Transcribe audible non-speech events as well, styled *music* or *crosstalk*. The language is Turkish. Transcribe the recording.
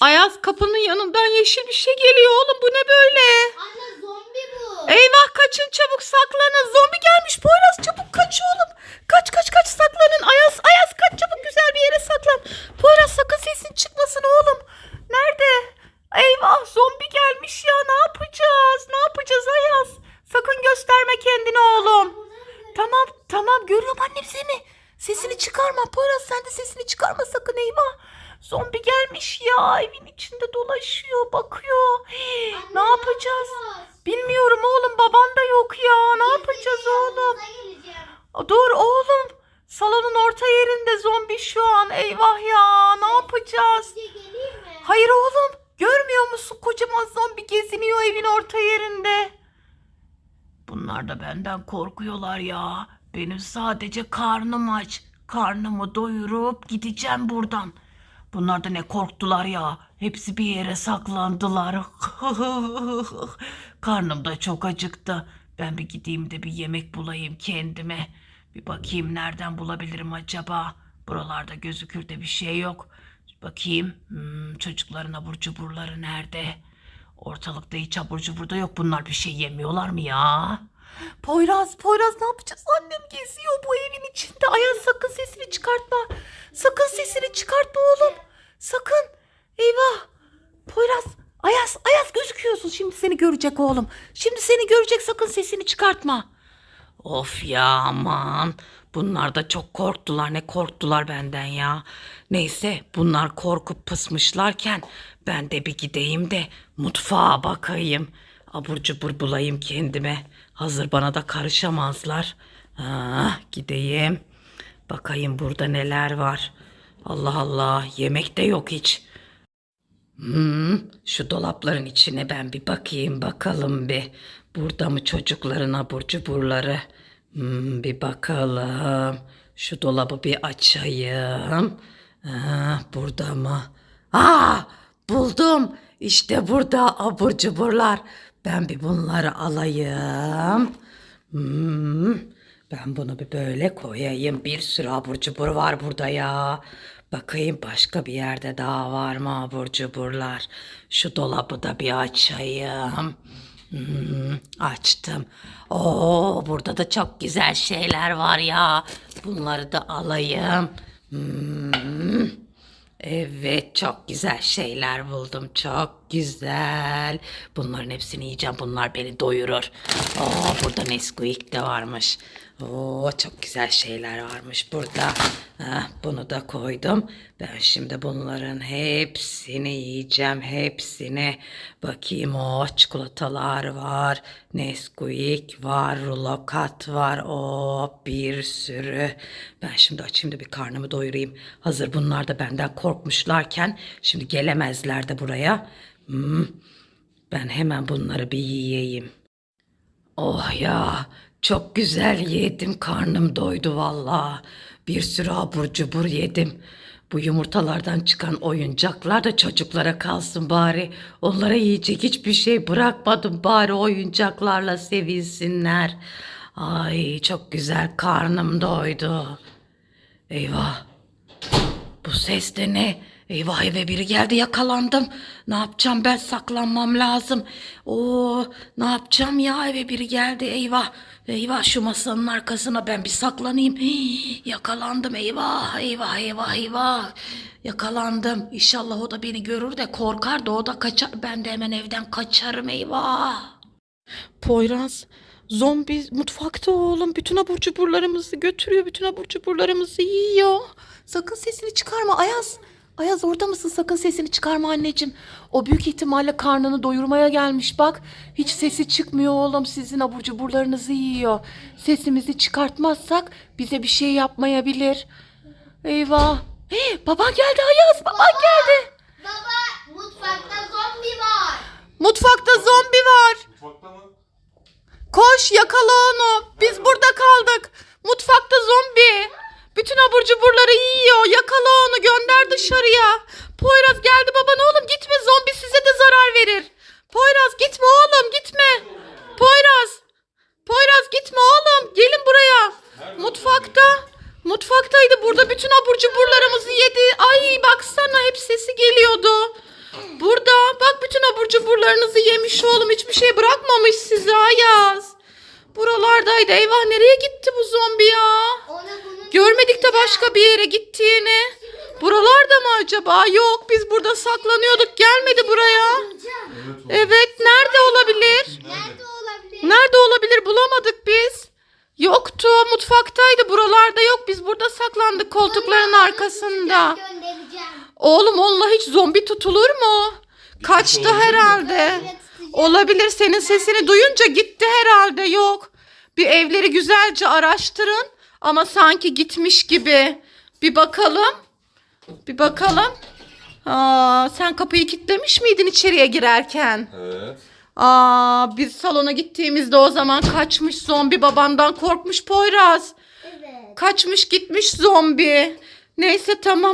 Ayaz kapının yanından yeşil bir şey geliyor oğlum. Bu ne böyle? Anne zombi bu. Eyvah kaçın çabuk saklanın. Zombi gelmiş Poyraz çabuk kaç oğlum. Kaç kaç kaç saklanın. Ayaz Ayaz kaç çabuk güzel bir yere saklan. Poyraz sakın sesin çıkmasın oğlum. Nerede? Eyvah zombi gelmiş ya ne yapacağız? Ne yapacağız Ayaz? Sakın gösterme kendini oğlum. Tamam tamam görüyorum annem seni. Sesini çıkarma Poyraz sen de sesini çıkarma sakın eyvah. Zombi gelmiş ya evin içinde dolaşıyor bakıyor. Hii, *gasps* ne yapacağız? Bilmiyorum oğlum baban da yok ya. Ne yapacağız oğlum? Dur oğlum. Salonun orta yerinde zombi şu an. Eyvah ya. Ne yapacağız? Hayır oğlum. Görmüyor musun? Kocaman zombi geziniyor evin orta yerinde. Bunlar da benden korkuyorlar ya. Benim sadece karnım aç. Karnımı doyurup gideceğim buradan. Bunlar da ne korktular ya. Hepsi bir yere saklandılar. *laughs* Karnım da çok acıktı. Ben bir gideyim de bir yemek bulayım kendime. Bir bakayım nereden bulabilirim acaba. Buralarda gözükür de bir şey yok. Bakayım hmm, çocukların abur cuburları nerede? Ortalıkta hiç abur cubur da yok. Bunlar bir şey yemiyorlar mı ya? Poyraz, Poyraz ne yapacağız? Annem geziyor bu evin içinde. Ayaz sakın sesini çıkartma. Sakın sesini çıkartma oğlum. Sakın. Eyvah. Poyraz, Ayaz, Ayaz gözüküyorsun. Şimdi seni görecek oğlum. Şimdi seni görecek sakın sesini çıkartma. Of ya aman. Bunlar da çok korktular. Ne korktular benden ya. Neyse bunlar korkup pısmışlarken ben de bir gideyim de mutfağa bakayım. Abur cubur bulayım kendime. Hazır bana da karışamazlar. Ha, gideyim. Bakayım burada neler var. Allah Allah yemek de yok hiç. Hmm, şu dolapların içine ben bir bakayım bakalım bir. Burada mı çocukların abur cuburları? Hmm, bir bakalım. Şu dolabı bir açayım. Ha, burada mı? Aa, buldum. İşte burada abur cuburlar. Ben bir bunları alayım. Hmm, ben bunu bir böyle koyayım. Bir sürü abur cubur var burada ya. Bakayım başka bir yerde daha var mı abur cuburlar. Şu dolabı da bir açayım. Hmm, açtım. Oo, burada da çok güzel şeyler var ya. Bunları da alayım. Hmm. Evet çok güzel şeyler buldum. Çok güzel. Bunların hepsini yiyeceğim. Bunlar beni doyurur. Oo, burada Nesquik de varmış. Oo, çok güzel şeyler varmış burada. Heh, bunu da koydum. Ben şimdi bunların hepsini yiyeceğim. Hepsini. Bakayım o çikolatalar var. Nesquik var. Rulokat var. O bir sürü. Ben şimdi açayım da bir karnımı doyurayım. Hazır bunlar da benden korkmuşlarken şimdi gelemezler de buraya. Hmm, ben hemen bunları bir yiyeyim. Oh ya çok güzel yedim karnım doydu valla. Bir sürü abur cubur yedim. Bu yumurtalardan çıkan oyuncaklar da çocuklara kalsın bari. Onlara yiyecek hiçbir şey bırakmadım bari oyuncaklarla sevinsinler. Ay çok güzel karnım doydu. Eyvah bu ses de ne? Eyvah eve biri geldi yakalandım. Ne yapacağım ben saklanmam lazım. Oo ne yapacağım ya eve biri geldi eyvah. Eyvah şu masanın arkasına ben bir saklanayım. Hii, *gasps* yakalandım eyvah eyvah eyvah eyvah. Yakalandım. İnşallah o da beni görür de korkar da o da kaçar. Ben de hemen evden kaçarım eyvah. Poyraz zombi mutfakta oğlum. Bütün abur cuburlarımızı götürüyor. Bütün abur cuburlarımızı yiyor. Sakın sesini çıkarma Ayaz. Ayaz orada mısın? Sakın sesini çıkarma anneciğim. O büyük ihtimalle karnını doyurmaya gelmiş bak. Hiç sesi çıkmıyor oğlum. Sizin abur cuburlarınızı yiyor. Sesimizi çıkartmazsak bize bir şey yapmayabilir. Eyvah. Hey, baban geldi Ayaz. Baban geldi. Baba mutfakta zombi var. Mutfakta zombi var. Mutfakta mı? Koş yakala onu. Biz burada kaldık. Mutfakta zombi. Abur cuburları yiyor. Yakala onu gönder dışarıya. Poyraz geldi baban oğlum gitme zombi size de zarar verir. Poyraz gitme oğlum gitme. Poyraz. Poyraz gitme oğlum. Gelin buraya. Mutfakta. Mutfaktaydı burada bütün abur cuburlarımızı yedi. Ay baksana hep sesi geliyordu. Burada bak bütün abur cuburlarınızı yemiş oğlum. Hiçbir şey bırakmamış size Ayaz. Buralardaydı. Eyvah nereye gitti bu zombi ya? Bunun Görmedik de başka bir yere gittiğini. Buralarda mı acaba? Yok biz burada saklanıyorduk. Gelmedi buraya. Evet. Nerede olabilir? Nerede olabilir? Nerede olabilir bulamadık biz. Yoktu mutfaktaydı buralarda yok biz burada saklandık koltukların arkasında. Göndereceğim. Oğlum onunla hiç zombi tutulur mu? Kaçtı herhalde. Olabilir senin sesini duyunca gitti herhalde yok. Bir evleri güzelce araştırın ama sanki gitmiş gibi. Bir bakalım. Bir bakalım. Aa, sen kapıyı kilitlemiş miydin içeriye girerken? Evet. Aa, biz salona gittiğimizde o zaman kaçmış zombi babandan korkmuş Poyraz. Evet. Kaçmış gitmiş zombi. Neyse tamam